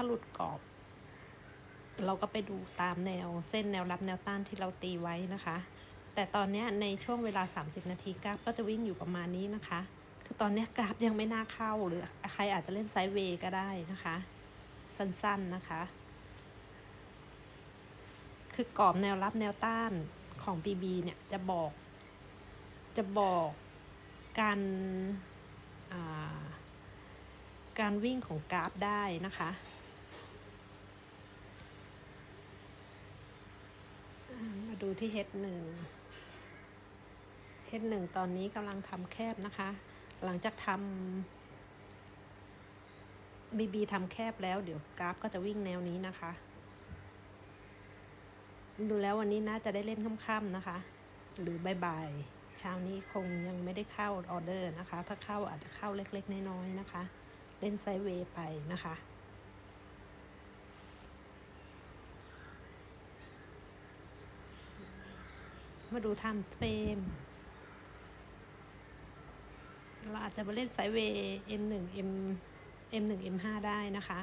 ถ้าหลุดกรอบ เราก็ไปดูตามแนวเส้นแนวรับแนวต้านที่เราตีไว้นะคะ แต่ตอนนี้ในช่วงเวลา 30 นาทีกราฟก็จะวิ่งอยู่ประมาณนี้นะคะ คือตอนนี้กราฟยังไม่น่าเข้าหรือใครอาจจะเล่นไซด์เวย์ก็ได้นะคะ สั้นๆนะคะ คือกรอบแนวรับแนวต้านของ BB เนี่ยจะบอก จะบอกการการวิ่งของกราฟได้นะคะ อ่ามาดูที่ H1 H1 ตอนนี้กำลังทำแคบนะคะ หลังจากทำ BB ทำแคบแล้วเดี๋ยวกราฟก็จะวิ่งแนวนี้นะคะ ดูแล้ววันนี้น่าจะได้เล่นค่ำๆนะคะ หรือบ่ายๆเช้านี้คงยังไม่ได้เข้าออเดอร์นะคะ ถ้าเข้าอาจจะเข้าเล็กๆน้อยๆนะคะ เล่นไซเวย์ไปนะคะ มาดูไทม์เฟรมเราอาจจะมาเล่นไซเวย์ M1 M M1 M5 ได้นะคะ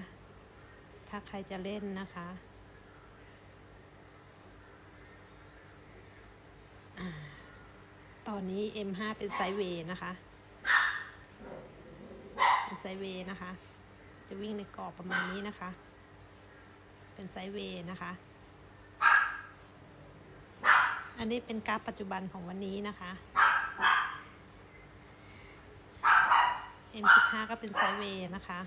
ถ้าใครจะเล่นนะคะตอนนี้ M5 เป็นไซเวย์นะคะ เป็นไซเวย์นะคะ จะวิ่งในกรอบประมาณนี้นะคะ เป็นไซเวย์นะคะ นนี้เป็นกราฟปัจจุบันของวันนี้นะคะ M15 ก็เป็นไซเวย์นะคะ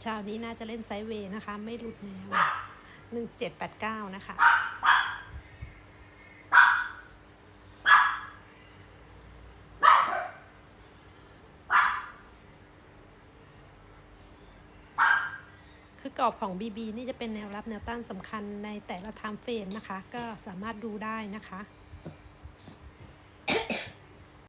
เช้านี้น่าจะเล่นไซเวย์นะคะ ไม่หลุดแนว1789 นะคะ คือกรอบของ BB นี่จะเป็นแนวรับแนวต้านสำคัญในแต่ละไทม์เฟรมนะคะ ก็สามารถดูได้นะคะ